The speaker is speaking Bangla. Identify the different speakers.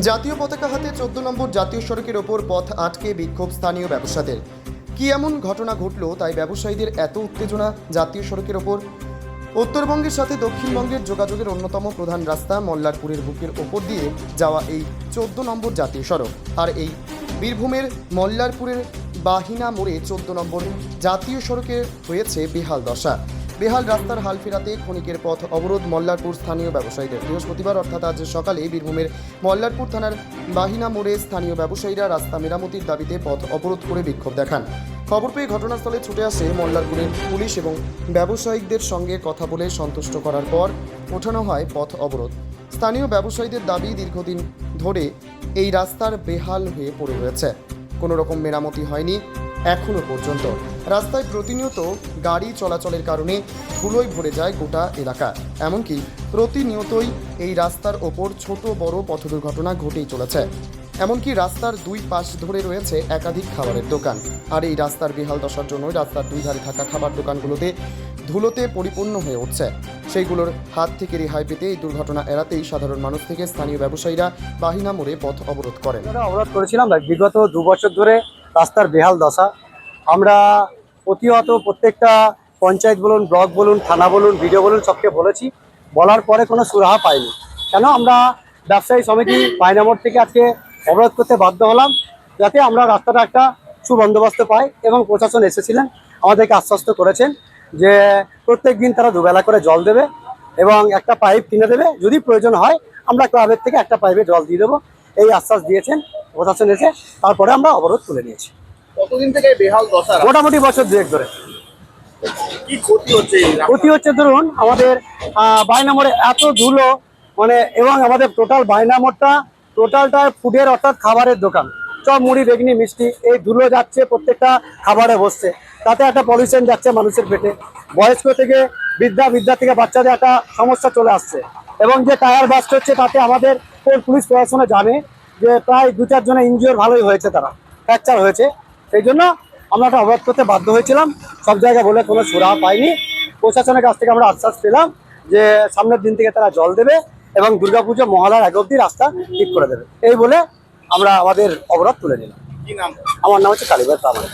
Speaker 1: জাতীয় পতাকা হাতে চোদ্দ নম্বর জাতীয় সড়কের ওপর পথ আটকে বিক্ষোভ স্থানীয় ব্যবসাদের। কি এমন ঘটনা ঘটলো তাই ব্যবসায়ীদের এত উত্তেজনা জাতীয় সড়কের ওপর? উত্তরবঙ্গের সাথে দক্ষিণবঙ্গের যোগাযোগের অন্যতম প্রধান রাস্তা মল্লারপুরের বুকের ওপর দিয়ে যাওয়া এই চোদ্দ নম্বর জাতীয় সড়ক। আর এই বীরভূমের মল্লারপুরের বাহিনা মোড়ে চোদ্দ নম্বর জাতীয় সড়কে হয়েছে বেহাল দশা। বেহাল রাস্তার হাল ফেরাতে ক্ষণিকের পথ অবরোধ মল্লারপুর স্থানীয় ব্যবসায়ীদের। বৃহস্পতিবার অর্থাৎ আজ সকালে বীরভূমের মল্লারপুর থানার বাহিনা মোড়ে স্থানীয় ব্যবসায়ীরা রাস্তা মেরামতির দাবিতে পথ অবরোধ করে বিক্ষোভ দেখান। খবর পেয়ে ঘটনাস্থলে ছুটে আসে মল্লারপুরের পুলিশ এবং ব্যবসায়িকদের সঙ্গে কথা বলে সন্তুষ্ট করার পর ওঠানো হয় পথ অবরোধ। স্থানীয় ব্যবসায়ীদের দাবি দীর্ঘদিন ধরে এই রাস্তার বেহাল হয়ে পড়ে রয়েছে। কোনো রকম মেরামতি হয়নি এখনও পর্যন্ত। রাস্তায় প্রতিনিয়ত গাড়ি চলাচলের কারণে ধুলোয় ভরে যায় গোটা এলাকা। এমনকি প্রতিনিয়তই এই রাস্তার ওপর ছোট বড় পথ দুর্ঘটনা ঘটেই চলেছে। এমনকি রাস্তার দুই পাশ ধরে রয়েছে একাধিক খাবারের দোকান। আর এই রাস্তার বেহাল দশার জন্য রাস্তার দুই ধারে থাকা খাবার দোকানগুলোতে ধুলোতে পরিপূর্ণ হয়ে উঠছে। সেইগুলোর হাত থেকে রেহাই পেতে এই দুর্ঘটনা এড়াতেই সাধারণ মানুষ থেকে স্থানীয় ব্যবসায়ীরা বাহিনা মোড়ে পথ অবরোধ করেন।
Speaker 2: অবরোধ করেছিলাম বিগত দু বছর ধরে রাস্তার বেহাল দশা। আমরা প্রতিহত প্রত্যেকটা পঞ্চায়েত বলুন, ব্লক বলুন, থানা বলুন, ভিডিও বলুন, সবকে বলেছি। বলার পরে কোনো সুরাহা পাইনি। কেন? আমরা ব্যবসায়ী সমিতি পায়নামোড় থেকে আজকে অবরোধ করতে বাধ্য হলাম, যাতে আমরা রাস্তাটা একটা সুবন্দোবস্ত পাই এবং প্রশাসন এসেছিলেন, আমাদেরকে আশ্বস্ত করেছেন যে প্রত্যেক দিন তারা দুবেলা করে জল দেবে এবং একটা পাইপ কিনে দেবে। যদি প্রয়োজন হয়, আমরা ক্লাবের থেকে একটা পাইপে জল দিয়ে দেবো। এই আশ্বাস দিয়েছেন প্রশাসন এসে, তারপরে আমরা অবরোধ তুলে নিয়েছি।
Speaker 3: কতদিন থেকে বেহাল দশা
Speaker 2: মোটামুটি বছর দুয়েক ধরে।
Speaker 3: কি ক্ষতি হচ্ছে
Speaker 2: ক্ষতি হচ্ছে ধরুন আমাদের বাইনামোড়ে এত ধুলো মানে এবং আমাদের টোটাল বাইনামোড়টা টোটালটা ফুডের অর্থাৎ খাবারের দোকান। সব মুড়ি বেগনি মিষ্টি এই ধুলো যাচ্ছে প্রত্যেকটা খাবারে বসছে। তাতে একটা পলিউশন যাচ্ছে মানুষের পেটে। বয়স্ক থেকে বৃদ্ধা বৃদ্ধা থেকে বাচ্চাদের একটা সমস্যা চলে আসছে। এবং যে টায়ার বাস্ট হচ্ছে তাতে আমাদের পুলিশ প্রশাসনে জানে যে প্রায় দু চারজনের ইঞ্জিওর ভালোই হয়েছে তারা। ফ্র্যাকচার হয়েছে। সেই জন্য আমরা একটা অবরোধ করতে বাধ্য হয়েছিলাম। সব জায়গায় বলে কোনো সুরাহা পাইনি। প্রশাসনের কাছ থেকে আমরা আশ্বাস পেলাম যে সামনের দিন থেকে তারা জল দেবে এবং দুর্গাপুজো মহালয়ার আগে অব্দি রাস্তা ঠিক করে দেবে। এই বলে আমরা আমাদের অবরোধ তুলে নিলাম। আমার নাম হচ্ছে কালীবাদ প্রামাণিক।